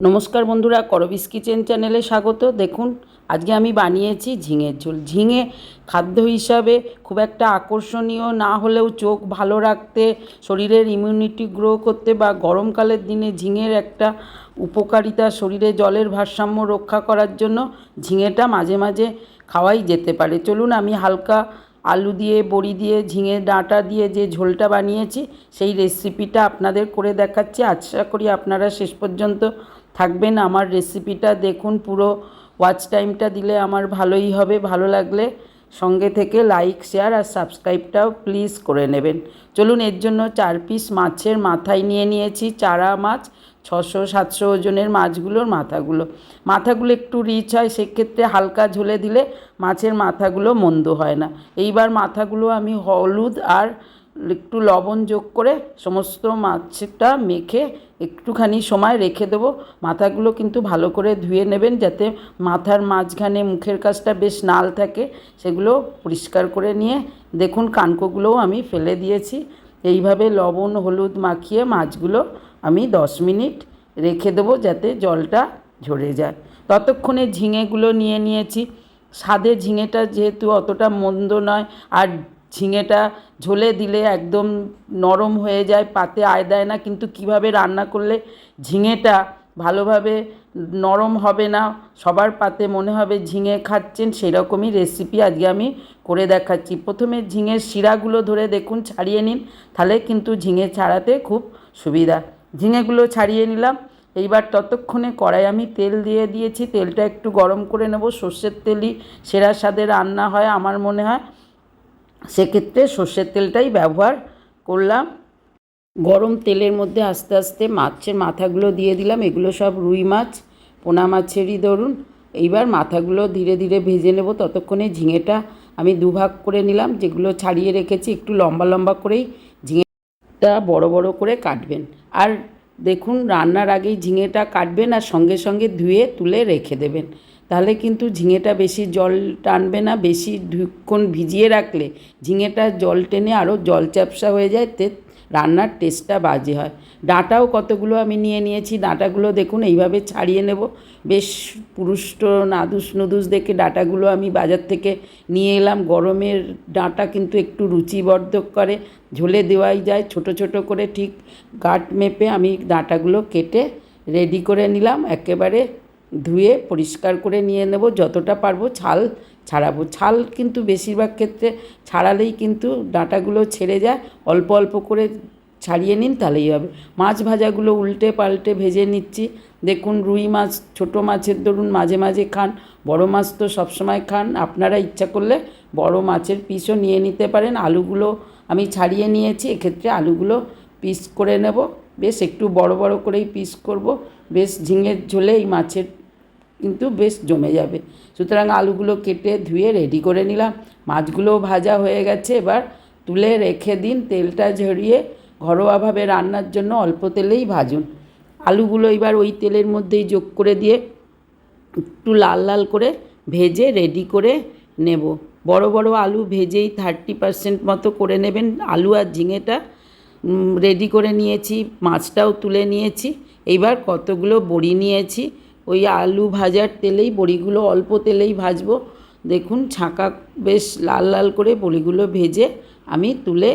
নমস্কার বন্ধুরা, করবিস কিচেন চ্যানেলে স্বাগত। দেখুন, আজকে আমি বানিয়েছি ঝিঙের ঝোল। ঝিঙে খাদ্য হিসাবে খুব একটা আকর্ষণীয়, না হলেও চোখ ভালো রাখতে, শরীরের ইমিউনিটি গ্রো করতে বা গরমকালের দিনে ঝিঙের একটা উপকারিতা শরীরে জলের ভারসাম্য রক্ষা করার জন্য ঝিঙেটা মাঝে মাঝে খাওয়াই যেতে পারে। চলুন, আমি হালকা আলু দিয়ে, বড়ি দিয়ে ঝিঙে ডাঁটা দিয়ে যে ঝোলটা বানিয়েছি, সেই রেসিপিটা আপনাদের করে দেখাচ্ছি। আশা করি আপনারা শেষ পর্যন্ত থাকবেন আমার রেসিপিটা দেখুন, পুরো ওয়াচ টাইমটা দিলে আমার ভালোই হবে। ভালো লাগলে সঙ্গে থেকে লাইক শেয়ার আর সাবস্ক্রাইবটাও প্লিজ করে নেবেন। চলুন, এর জন্য চার পিস মাছের মাথায় নিয়ে নিয়েছি। চারা মাছ, ছশো, সাতশো ওজনের মাছগুলোর মাথাগুলো। মাথাগুলো একটু রিচ হয়, সেক্ষেত্রে হালকা ঝোলে দিলে মাছের মাথাগুলো মন্দ হয় না। এইবার মাথাগুলো আমি হলুদ আর একটু লবণ যোগ করে সমস্ত মাছটা মেখে একটুখানি সময় রেখে দেবো। মাথাগুলো কিন্তু ভালো করে ধুয়ে নেবেন যাতে মাথার মাঝখানে মুখের কাছটা বেশ নাল থাকে। সেগুলো পরিষ্কার করে নিয়ে দেখুন কানকোগুলোও আমি ফেলে দিয়েছি। এইভাবে লবণ, হলুদ মাখিয়ে মাছগুলো আমি দশ মিনিট রেখে দেবো যাতে জলটা ঝরে যায়। ততক্ষণে ঝিঙেগুলো নিয়ে নিয়েছি। স্বাদে ঝিঙেটা যেহেতু অতটা মন্দ নয়, আর ঝিঙেটা ঝোলে দিলে একদম নরম হয়ে যায়, পাতে আয় দেয় না। কিন্তু কীভাবে রান্না করলে ঝিঙেটা ভালোভাবে নরম হবে না, সবার পাতে মনে হবে ঝিঙে খাচ্ছেন, সেরকমই রেসিপি আজকে আমি করে দেখাচ্ছি। প্রথমে ঝিঙের শিরাগুলো ধরে দেখুন, ছাড়িয়ে নিন। তাহলে কিন্তু ঝিঙে ছাড়াতে খুব সুবিধা। ঝিঙেগুলো ছাড়িয়ে নিলাম। এইবার ততক্ষণে কড়াই আমি তেল দিয়ে দিয়েছি। তেলটা একটু গরম করে নেব। সর্ষের তেলই সেরা স্বাদে রান্না হয়, আমার মনে হয়। সেক্ষেত্রে সর্ষের তেলটাই ব্যবহার করলাম। গরম তেলের মধ্যে আস্তে আস্তে মাছের মাথাগুলো দিয়ে দিলাম। এগুলো সব রুই মাছ, পোনা মাছেরই ধরুন। এইবার মাথাগুলো ধীরে ধীরে ভেজে নেব। ততক্ষণে ঝিঙেটা আমি দুভাগ করে নিলাম, যেগুলো ছাড়িয়ে রেখেছি, একটু লম্বা লম্বা করেই ঝিঙেটা বড় বড় করে কাটবেন। আর দেখুন, রান্নার আগেই ঝিঙেটা কাটবেন আর সঙ্গে সঙ্গে ধুয়ে তুলে রেখে দেবেন। তাহলে কিন্তু ঝিঙেটা বেশি জল টানবে না, বেশি ধুক্ষণ ভিজিয়ে রাখলে ঝিঙেটা জল টেনে আরও জল চ্যাপসা হয়ে যায়, তে রান্নার টেস্টটা বাজে হয়। ডাঁটাও কতগুলো আমি নিয়ে নিয়েছি, ডাঁটাগুলো দেখুন এইভাবে ছাড়িয়ে নেব। বেশ পুরুষ্ট, নাদুস নুদুস দেখে ডাঁটাগুলো আমি বাজার থেকে নিয়ে এলাম। গরমের ডাঁটা কিন্তু একটু রুচিবর্ধক করে, ঝোলে দেওয়াই যায়, ছোট ছোট করে ঠিক গাঁট মেপে আমি ডাঁটাগুলো কেটে রেডি করে নিলাম। একেবারে ধুয়ে পরিষ্কার করে নিয়ে নেব, যতটা পারব ছাল ছাড়াবো। ছাল কিন্তু বেশিরভাগ ক্ষেত্রে ছাড়ালেই কিন্তু ডাঁটাগুলো ছেড়ে যায়। অল্প অল্প করে ছাড়িয়ে নিন, তাহলেই হবে। মাছ ভাজাগুলো উল্টে পাল্টে ভেজে নিচ্ছি। দেখুন, রুই মাছ, ছোটো মাছের ধরুন মাঝে মাঝে খান, বড় মাছ তো সবসময় খান। আপনারা ইচ্ছা করলে বড় মাছের পিসও নিয়ে নিতে পারেন। আলুগুলো আমি ছাড়িয়ে নিয়েছি, এক্ষেত্রে আলুগুলো পিস করে নেব। বেশ, একটু বড় বড় করেই পিস করব। বেশ ঝিঙের ঝোলে এই মাছের কিন্তু বেশ জমে যাবে। সুতরাং আলুগুলো কেটে ধুয়ে রেডি করে নিলাম। মাছগুলোও ভাজা হয়ে গেছে। এবার তুলে রেখে দিন তেলটা ঝরিয়ে ঘরোয়াভাবে রান্নার জন্য অল্প তেলেই ভাজুন। আলুগুলো এবার ওই তেলের মধ্যেই যোগ করে দিয়ে একটু লাল লাল করে ভেজে রেডি করে নেব। বড় বড় আলু ভেজেই থার্টি পারসেন্ট মতো করে নেবেন। আলু আর ঝিঙেটা রেডি করে নিয়েছি। মাছটাও তুলে নিয়েছি। এইবার কতগুলো বড়ি নিয়েছি? ওই আলু ভাজার তেলেই বড়িগুলো, অল্প তেলেই ভাজবো। দেখুন, ছাঁকা বেশ লাল লাল করে বড়িগুলো ভেজে আমি তুলে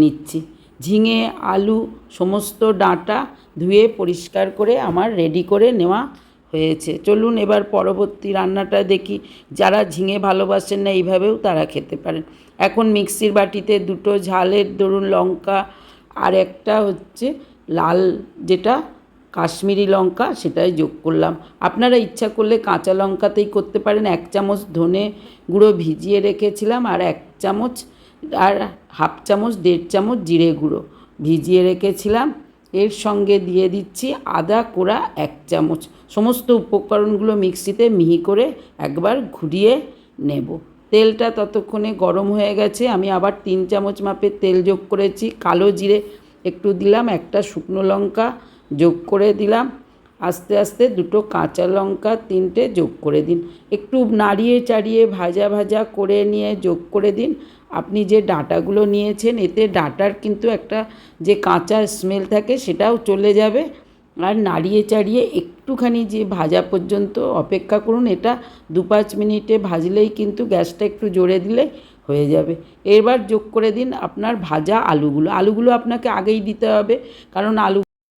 নিচ্ছি। ঝিঙে, আলু, সমস্ত ডাঁটা ধুয়ে পরিষ্কার করে আমার রেডি করে নেওয়া হয়েছে। চলুন এবার পরবর্তী রান্নাটা দেখি। যারা ঝিঙে ভালোবাসেন না, এইভাবেও তারা খেতে পারেন। এখন মিক্সির বাটিতে দুটো ঝালের ধরুন লঙ্কা আর একটা হচ্ছে লাল, যেটা কাশ্মীরি লঙ্কা, সেটাই যোগ করলাম। আপনারা ইচ্ছা করলে কাঁচা লঙ্কাতেই করতে পারেন। এক চামচ ধনে গুঁড়ো ভিজিয়ে রেখেছিলাম আর এক চামচ, আর হাফ চামচ, দেড় চামচ জিরে গুঁড়ো ভিজিয়ে রেখেছিলাম। এর সঙ্গে দিয়ে দিচ্ছি আদা কোড়া এক চামচ। সমস্ত উপকরণগুলো মিক্সিতে মিহি করে একবার ঘুরিয়ে নেব। তেলটা ততক্ষণে গরম হয়ে গেছে। আমি আবার তিন চামচ মাপের তেল যোগ করেছি। কালো জিরে একটু দিলাম, একটা শুকনো লঙ্কা যোগ করে দিলাম। আস্তে আস্তে দুটো কাঁচা লঙ্কা তিনটে যোগ করে দিন। একটু নাড়িয়ে, চাড়িয়ে, ভাজা ভাজা করে নিয়ে যোগ করে দিন। আপনি যে ডাঁটাগুলো নিয়েছেন, এতে ডাঁটার কিন্তু একটা যে কাঁচা স্মেল থাকে, সেটাও চলে যাবে। আর নাড়িয়ে, চাড়িয়ে একটুখানি যে ভাজা পর্যন্ত অপেক্ষা করুন, এটা দু পাঁচ মিনিটে ভাজলেই কিন্তু গ্যাসটা একটু জোরে দিলে হয়ে যাবে। এবার যোগ করে দিন আপনার ভাজা আলুগুলো। আলুগুলো আপনাকে আগেই দিতে হবে, কারণ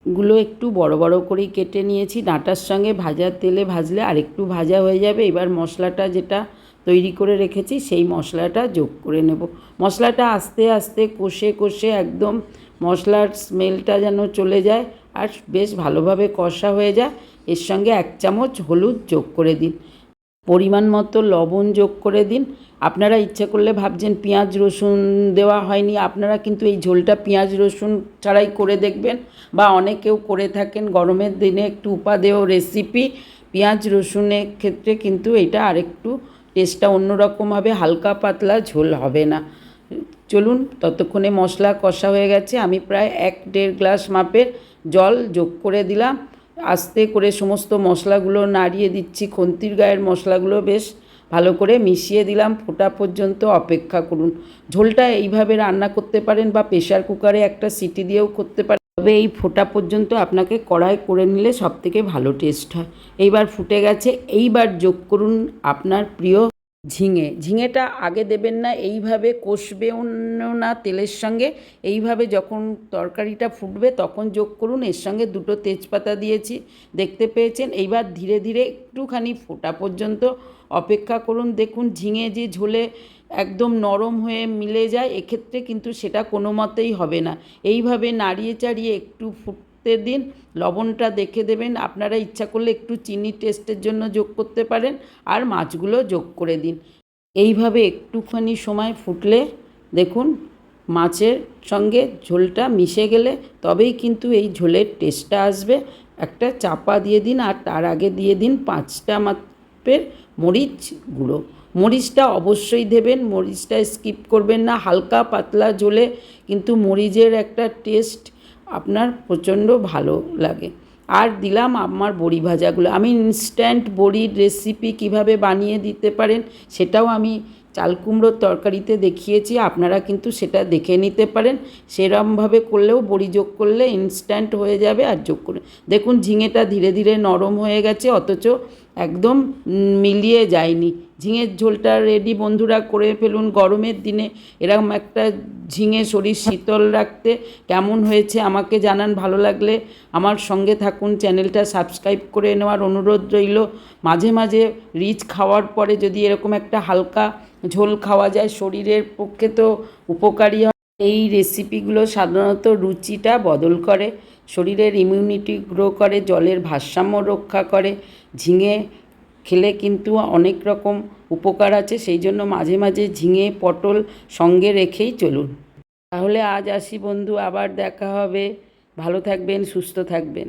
আলুগুলো একটু বড় বড় করেই কেটে নিয়েছি। ডাঁটার সঙ্গে ভাজা তেলে ভাজলে আর একটু ভাজা হয়ে যাবে। এবার মশলাটা যেটা তৈরি করে রেখেছি, সেই মশলাটা যোগ করে নেব। মশলাটা আস্তে আস্তে কষে কষে একদম মশলার স্মেলটা যেন চলে যায় আর বেশ ভালোভাবে কষা হয়ে যায়। এর সঙ্গে এক চামচ হলুদ যোগ করে দিন। পরিমাণ মতো লবণ যোগ করে দিন। আপনারা ইচ্ছা করলে ভাবছেন পেঁয়াজ রসুন দেওয়া হয়নি, আপনারা কিন্তু এই ঝোলটা পেঁয়াজ রসুন ছাড়াই করে দেখবেন বা অনেকেও করে থাকেন। গরমের দিনে একটু উপাদেয় রেসিপি পেঁয়াজ রসুনের ক্ষেত্রে কিন্তু এটা আরেকটু টেস্টটা অন্যরকম হবে, হালকা পাতলা ঝোল হবে না। চলুন, ততক্ষণে মশলা কষা হয়ে গেছে। আমি প্রায় এক দেড় গ্লাস মাপের জল যোগ করে দিলাম। আস্তে করে সমস্ত মশলাগুলো নাড়িয়ে দিচ্ছি। খন্তির গায়ের মশলাগুলো বেশ ভালো করে মিশিয়ে দিলাম, ফোটা পর্যন্ত অপেক্ষা করুন। ঝোলটা এইভাবে রান্না করতে পারেন বা প্রেশার কুকারে একটা সিটি দিয়েও করতে পারেন। তবে এই ফোটা পর্যন্ত আপনাকে কড়াই করে নিলে সব থেকে ভালো টেস্ট হয়। এইবার ফুটে গেছে, এইবার যোগ করুন আপনার প্রিয় ঝিঙে। ঝিঙেটা আগে দেবেন না, এইভাবে কষবেও না তেলের সঙ্গে। এইভাবে যখন তরকারিটা ফুটবে তখন যোগ করুন, এর সঙ্গে দুটো তেজপাতা দিয়েছি, দেখতে পেয়েছেন? এইবার ধীরে ধীরে একটুখানি ফোটা পর্যন্ত অপেক্ষা করুন, দেখুন ঝিঙে যে ঝোলে একদম নরম হয়ে মিলে যায়, এক্ষেত্রে কিন্তু সেটা কোনো মতেই হবে না। এইভাবে নাড়িয়ে চাড়িয়ে একটু ফুটতে দিন, লবণটা দেখে দেবেন, আপনারা ইচ্ছা করলে একটু চিনি টেস্টের জন্য যোগ করতে পারেন, আর মাছগুলো যোগ করে দিন। এইভাবে একটুখানি সময় ফুটলে দেখুন মাছের সঙ্গে ঝোলটা মিশে গেলে তবেই কিন্তু এই ঝোলের টেস্টটা আসবে। একটা চাপা দিয়ে দিন, আর তার আগে দিয়ে দিন পাঁচটা মাপের মরিচ গুঁড়ো। মরিচটা অবশ্যই দেবেন, মরিচটা স্কিপ করবেন না, হালকা পাতলা ঝোলে, কিন্তু মরিচের একটা টেস্ট আপনার প্রচণ্ড ভালো লাগে। আর দিলাম আমার বড়ি ভাজাগুলো। আমি ইনস্ট্যান্ট বড়ির রেসিপি কীভাবে বানিয়ে দিতে পারেন সেটাও আমি চাল কুমড়োর তরকারিতে দেখিয়েছি, আপনারা কিন্তু সেটা দেখে নিতে পারেন। সেরমভাবে করলেও বড়ি যোগ করলে ইনস্ট্যান্ট হয়ে যাবে আর যোগ করে দেখুন, ঝিঙেটা ধীরে ধীরে নরম হয়ে গেছে, অথচ একদম মিলিয়ে যায়নি। ঝিঙের ঝোলটা রেডি বন্ধুরা করে ফেলুন। গরমের দিনে এরকম একটা ঝিঙে শরীর শীতল রাখতে কেমন হয়েছে আমাকে জানান। ভালো লাগলে আমার সঙ্গে থাকুন। চ্যানেলটা সাবস্ক্রাইব করে নেওয়ার অনুরোধ রইল। মাঝে মাঝে রিচ খাওয়ার পরে যদি এরকম একটা হালকা ঝোল খাওয়া যায়, শরীরের পক্ষে তো উপকারী হয়। এই রেসিপিগুলো সাধারণত রুচিটা বদল করে। শরীরের ইমিউনিটি গ্রো করে, জলের ভারসাম্য রক্ষা করে, ঝিঙে খেলে কিন্তু অনেক রকম উপকার আছে, সেই জন্য মাঝে মাঝে ঝিঙে, পটল সঙ্গে রেখেই চলুন। তাহলে আজ আসি বন্ধু, আবার দেখা হবে। ভালো থাকবেন, সুস্থ থাকবেন।